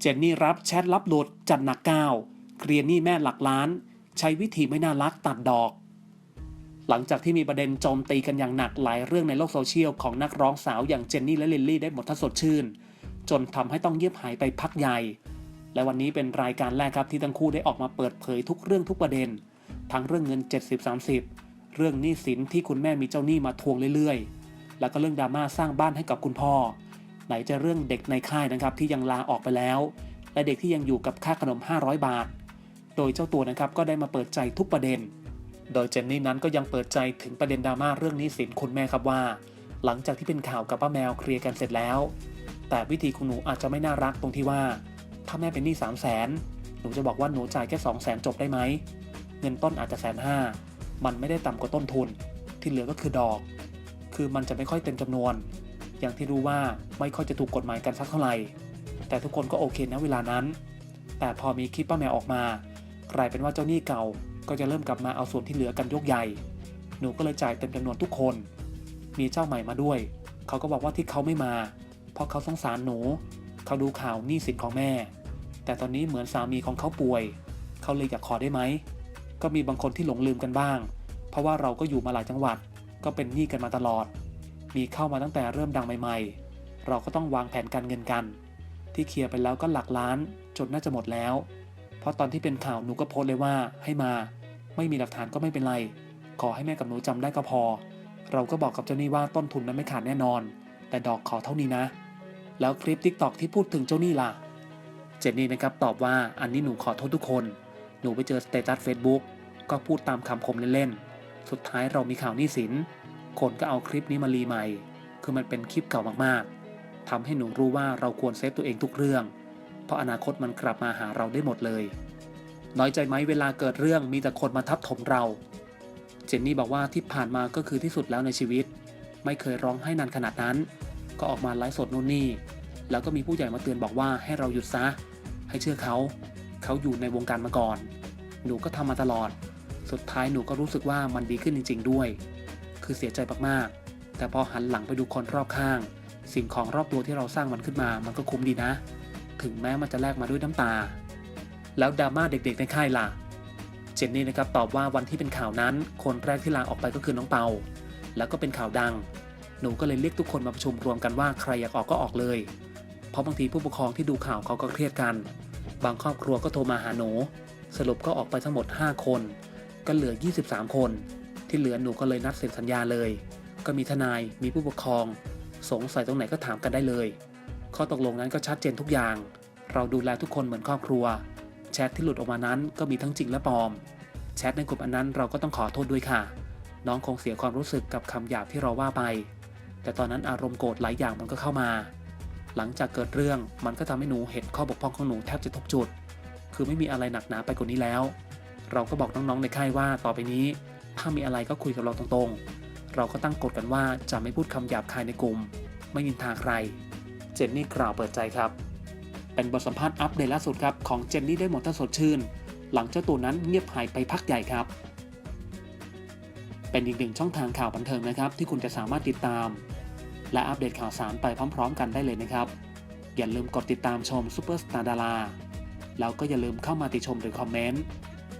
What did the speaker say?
เจนนี่รับแชทลับหลุดจัดหนักก้าวเคลียร์หนี้แม่หลักล้าน ใช้วิธีไม่น่ารักตัดดอก หลังจากที่มีประเด็นโจมตีกันอย่างหนักหลายเรื่องในโลกโซเชียลของนักร้องสาวอย่างเจนนี่และลิลลี่ได้หมดทัศสดชื่น จนทำให้ต้องเงียบหายไปพักใหญ่ และวันนี้เป็นรายการแรกครับที่ทั้งคู่ได้ออกมาเปิดเผยทุกเรื่องทุกประเด็น ทั้งเรื่องเงิน 70-30 เรื่องหนี้สินที่คุณแม่มีเจ้าหนี้มาทวงเรื่อยๆ แล้วก็เรื่องดราม่าสร้างบ้านให้กับคุณพ่อ ไหนจะเรื่องเด็กในค่ายนะครับที่ยังลาออกไปแล้ว และเด็กที่ยังอยู่กับค่าขนม 500 บาท โดยเจ้าตัวนะครับก็ได้มาเปิดใจทุกประเด็น โดยเจนนี่นั้นก็ยังเปิดใจถึงประเด็นดราม่าเรื่องนี้สินคุณแม่ครับว่า หลังจากที่เป็นข่าวกับป้าแมวเคลียร์กันเสร็จแล้ว แต่วิธีของหนูอาจจะไม่น่ารักตรงที่ว่า ถ้าแม่เป็นหนี้3 0 0แสนหนูจะบอกว่าหนูจ่ายแค่2 0 0แสนจบได้ไหมเงินต้นอาจจะแสนห้ามันไม่ได้ต่ำกว่าต้นทุน ที่เหลือก็คือดอก คือมันจะไม่ค่อยเต็มจำนวน อย่างที่รู้ว่าไม่ค่อยจะถูกกฎหมายกันสักเท่าไหร่ แต่ทุกคนก็โอเคนะเวลานั้น แต่พอมีคลิปป้าแมวออกมา กลายเป็นว่าเจ้าหนี้เก่าก็จะเริ่มกลับมาเอาส่วนที่เหลือกันยกใหญ่ หนูก็เลยจ่ายเต็มจำนวนทุกคน มีเจ้าใหม่มาด้วย เขาก็บอกว่าที่เขาไม่มา เพราะเขาสงสารหนู เขาดูข่าวหนี้สินของแม่ แต่ตอนนี้เหมือนสามีของเขาป่วย เขาเลยอยากขอได้ไหม ก็มีบางคนที่หลงลืมกันบ้าง เพราะว่าเราก็อยู่มาหลายจังหวัด ก็เป็นหนี้กันมาตลอด มีเข้ามาตั้งแต่เริ่มดังใหม่ๆ เราก็ต้องวางแผนการเงินกัน ที่เคลียร์ไปแล้วก็หลักล้านจนน่าจะหมดแล้ว เพราะตอนที่เป็นข่าวหนูก็โพสต์เลยว่าให้มา ไม่มีหลักฐานก็ไม่เป็นไร ขอให้แม่กับหนูจำได้ก็พอ เราก็บอกกับเจ้าหนี้ว่าต้นทุนนั้นไม่ขาดแน่นอน แต่ดอกขอเท่านี้นะ แล้วคลิปทิกตอกที่พูดถึงเจ้าหนี้ล่ะ เจนนี่นะครับตอบว่าอันนี้หนูขอโทษทุกคน หนูไปเจอสเตตัสเฟซบุ๊กก็พูดตามคำคมเล่นๆ สุดท้ายเรามีข่าวหนี้สิน คนก็เอาคลิปนี้มารีใหม่ คือมันเป็นคลิปเก่ามากๆทำให้หนูรู้ว่าเราควรเซฟตัวเองทุกเรื่อง เพราะอนาคตมันกลับมาหาเราได้หมดเลย น้อยใจไหมเวลาเกิดเรื่องมีแต่คนมาทับถมเรา เจนนี่บอกว่าที่ผ่านมาก็คือที่สุดแล้วในชีวิต ไม่เคยร้องให้นานขนาดนั้น ก็ออกมาไลฟ์สดนู่นนี่ แล้วก็มีผู้ใหญ่มาเตือนบอกว่าให้เราหยุดซะ ให้เชื่อเขา เขาอยู่ในวงการมาก่อน หนูก็ทำมาตลอด สุดท้ายหนูก็รู้สึกว่ามันดีขึ้นจริง ๆ ด้วย คือเสียใจมากๆ แต่พอหันหลังไปดูคนรอบข้าง สิ่งของรอบตัวที่เราสร้างมันขึ้นมา มันก็คุ้มดีนะ ถึงแม้มันจะแลกมาด้วยน้ำตา แล้วดราม่าเด็กๆในค่ายล่ะ เจนนี่นะครับตอบว่าวันที่เป็นข่าวนั้น คนแรกที่ลาออกไปก็คือน้องเปา แล้วก็เป็นข่าวดัง หนูก็เลยเรียกทุกคนมาประชุมรวมกันว่าใครอยากออกก็ออกเลย เพราะบางทีผู้ปกครองที่ดูข่าวเขาก็เครียดกัน บางครอบครัวก็โทรมาหาหนู สรุปก็ออกไปทั้งหมด 5 คน ก็เหลือ 23 คน ที่เหลือหนูก็เลยนัดเซ็นสัญญาเลย ก็มีทนายมีผู้ปกครอง สงสัยตรงไหนก็ถามกันได้เลย ข้อตกลงนั้นก็ชัดเจนทุกอย่าง เราดูแลทุกคนเหมือนครอบครัว แชทที่หลุดออกมานั้นก็มีทั้งจริงและปลอม แชทในกลุ่มอันนั้นเราก็ต้องขอโทษด้วยค่ะ น้องคงเสียความรู้สึกกับคำหยาบที่เราว่าไป แต่ตอนนั้นอารมณ์โกรธหลายอย่างมันก็เข้ามา หลังจากเกิดเรื่องมันก็ทำให้หนูเห็นข้อบกพร่องของหนูแทบจะทุกจุด คือไม่มีอะไรหนักหนาไปกว่านี้แล้ว เราก็บอกน้องๆในค่ายว่าต่อไปนี้ ถ้ามีอะไรก็คุยกับเราตรงๆ เราก็ตั้งกฎกันว่าจะไม่พูดคำหยาบคายในกลุ่ม ไม่นินทาใคร เจนนี่กล่าวเปิดใจครับ เป็นบทสัมภาษณ์อัปเดตล่าสุดครับของเจนนี่ได้หมดท่าสดชื่น หลังเจ้าตัวนั้นเงียบหายไปพักใหญ่ครับ เป็นอีกหนึ่งช่องทางข่าวบันเทิงนะครับ ที่คุณจะสามารถติดตาม และอัปเดตข่าวสารไปพร้อม ๆ กันได้เลยนะครับ อย่าลืมกดติดตามชมซูเปอร์สตาร์ดาราแล้วก็อย่าลืมเข้ามาติชมหรือคอมเมนต์